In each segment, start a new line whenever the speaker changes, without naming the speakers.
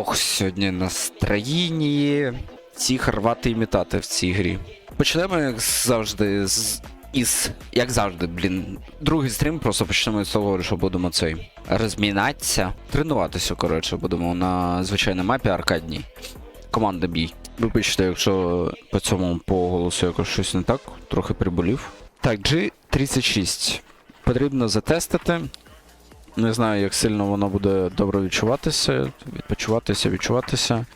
Ох, сьогодні настроєння всіх рвати і мітати в цій грі. Почнемо, як завжди, з. Із, як завжди, блін, другий стрім, просто почнемо з того, що будемо цей розмінатися, тренуватися, коротше, будемо на звичайній мапі аркадній. Команда бій. Вибачте, якщо по цьому по голосу якось щось не так, трохи приболів. Так, G36. Потрібно затестити. Не знаю, як сильно воно буде добре відчуватися, відпочиватися, відчуватися.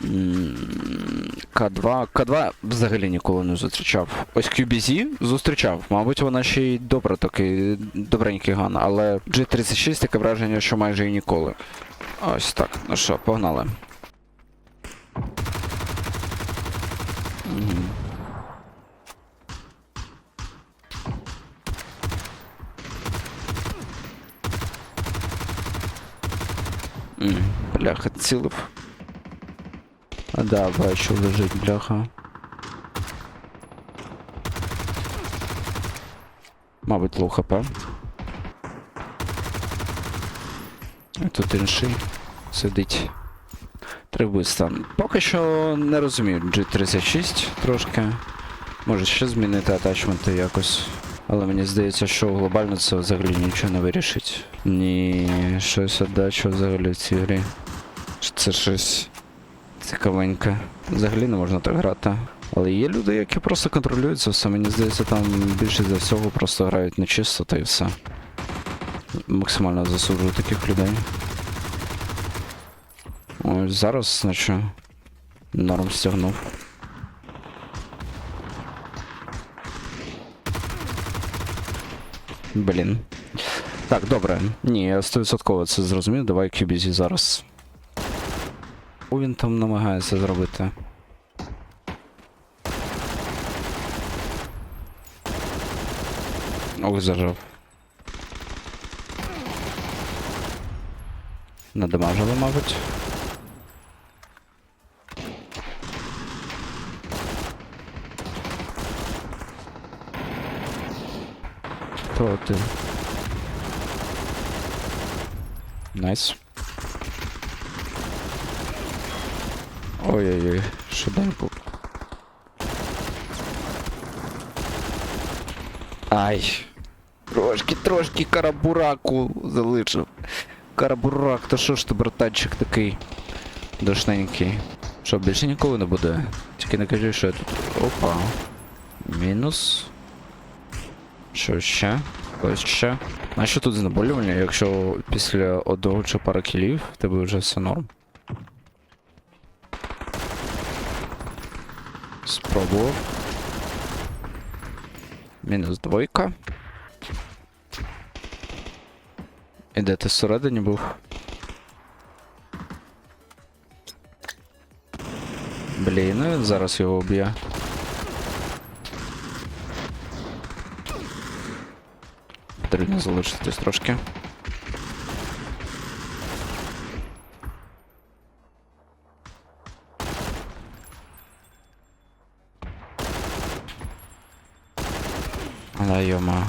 К2. К2 взагалі ніколи не зустрічав. Ось QBZ зустрічав. Мабуть, вона ще й добра такий добренький ган, але G36 таке враження, що майже і ніколи. Ось так. Ну що, погнали. Мгм. Бляха. А да, бачу, лежить бляха. Мабуть, лоу хп. Тут інший сидить. Треба стан. Поки що не розумію. G36 трошки. Може ще змінити атачменти якось. Але мені здається, що глобально це взагалі нічого не вирішить. Ні, щось отдача взагалі в цій грі. Це щось цікавеньке. Взагалі не можна так грати. Але є люди, які просто контролюють це все. Мені здається, там більше за всього просто грають нечисто та і все. Максимально засуджую таких людей. Ось зараз, значить, норм стягнув. Блін. Так, добре. Ні, я 100% це зрозумів. Давай QBZ зараз. Що він там намагається зробити? Ох, зажав. Надамажили, мабуть. Хто ти? Найс. Ой-ой-ой, швиденько. Ай. Трошки, трошки карабураку залишив. Карабурак, то що ж ти, братанчик такий душненький. Що, більше ніколи не буде? Тільки не кажи, що я тут. Опа. Мінус. Що ще? Ось ще. А що тут знеболювання, якщо після одного чи пара кілів в тебе вже все норм? Спробував. Мінус двойка. І де ти всередині був? Блін, ну зараз його вб'є. Потрібно залишитись трошки. Але йома.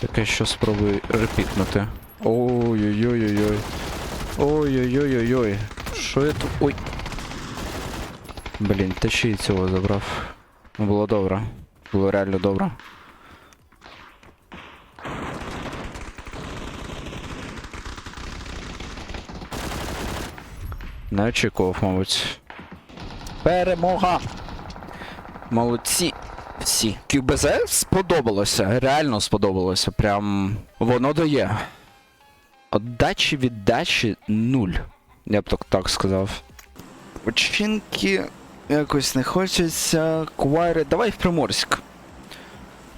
Таке що спробуй репікнути. Ой-ой-ой-ой-ой. Ой-ой-ой-ой-ой. Що я тут. Ой. Блін, та ще й цього забрав. Ну було добре. Було реально добре. Не очікував, мабуть. Перемога! Молодці! Всі. QBZ сподобалося, реально сподобалося. Прям воно дає. Отдачі віддачі нуль. Я б так, так сказав. Очінки якось не хочеться. Квайри. Давай в Приморськ.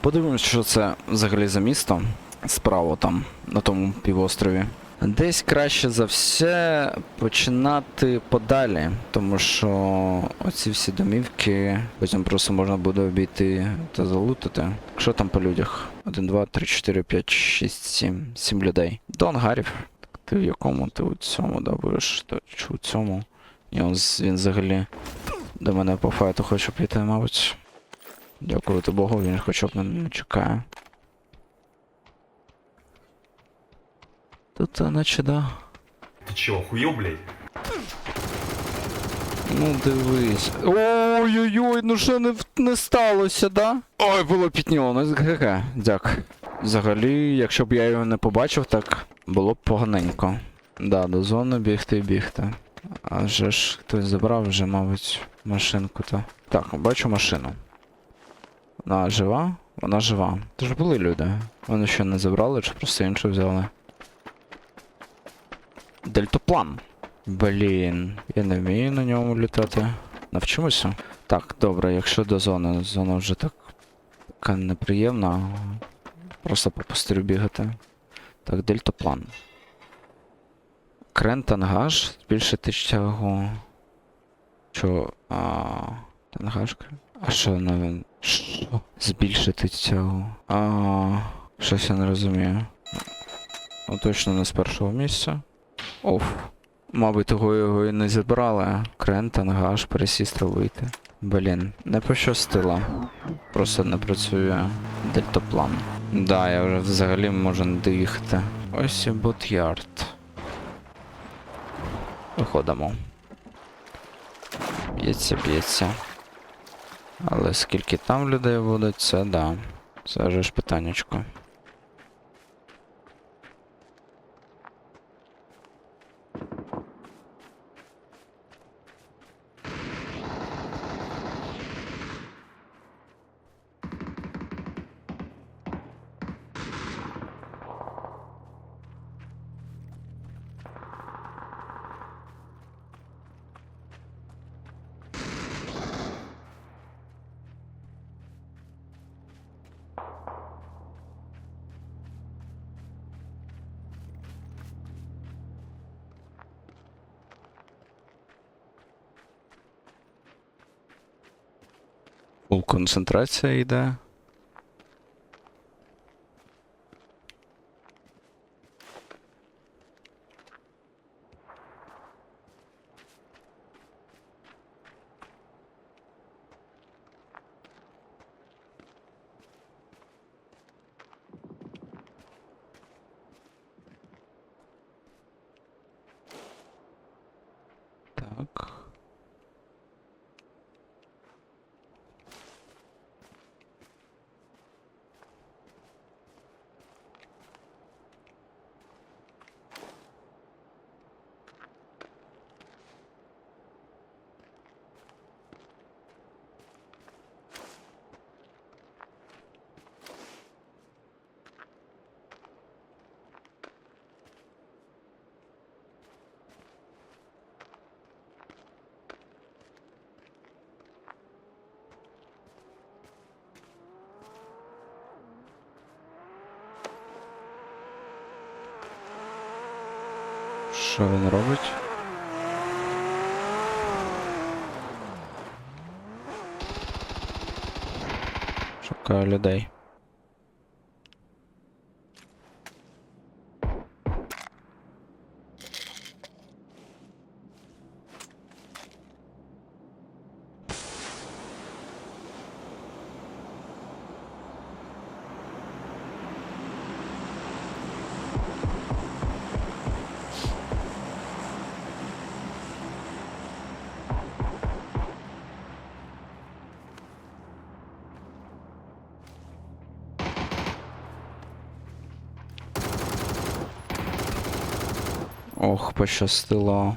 Подивимось, що це взагалі за місто. Справа там, на тому півострові. Десь краще за все починати подалі, тому що оці всі домівки потім просто можна буде обійти та залутати. Що там по людях? 1, 2, 3, 4, 5, 6, 7. 7 людей. До ангарів. Так ти в якому? Ти у цьому, да, будеш? Чи у цьому? Ні, он він взагалі до мене по файту хоче піти, мабуть. Дякувати Богу, він хоча б не чекає. Тут, наче, да.
Ты чё, охуел, блядь?
Ну дивись. Ой-ой-ой, ну що не, не сталося, да? Ой, було пітніло, ну ГГ, дяк. Взагалі, якщо б я його не побачив, так було б поганенько. Да, до зони бігти і бігти. А вже ж хтось забрав вже, мабуть, машинку то. Так, бачу машину. Вона жива? Вона жива. Це ж були люди. Вони ще не забрали, чи просто іншу взяли. Дельтаплан. Блін, я не вмію на ньому літати. Навчимося? Так, добре, якщо до зони, зона вже так така неприємна. Просто по пустирю бігати. Так, дельтаплан. Крен тангаж, збільшити тягу. Чо. А. Тангаж? А що на. Що? Збільшити тягу. А. Щось я не розумію. Ну точно не з першого місця. Оф. Мабуть, того його і не зібрали. Крен, тангаж, пересіст робити. Блін, не пощастило. Просто не працює дельтаплан. Да, я вже взагалі можу не доїхати. Ось і ботярд. Виходимо. Б'ється, б'ється. Але скільки там людей буде, це да. Це вже ж питаннячко. Концентрація йде. Так. Що він робить? Шукаю людей. Ох, пощастило.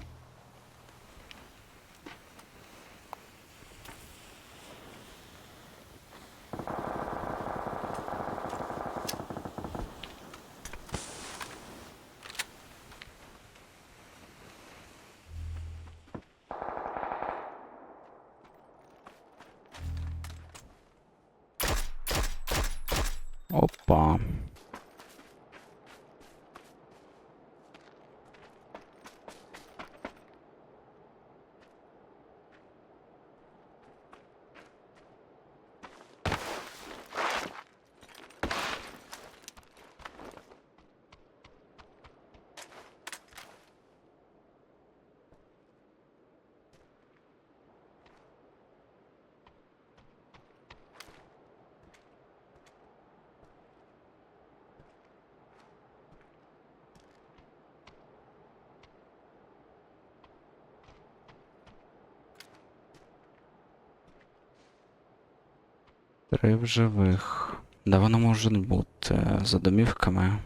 Опа. Три в живих. Да воно може бути за домівками.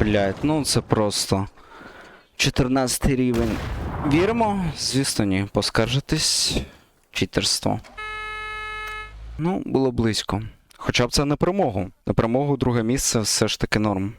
Блять, ну це просто. 14 рівень. Віримо? Звісно, ні. Поскаржитись. Читерство. Ну, було близько. Хоча б це на перемогу. На перемогу друге місце все ж таки норм.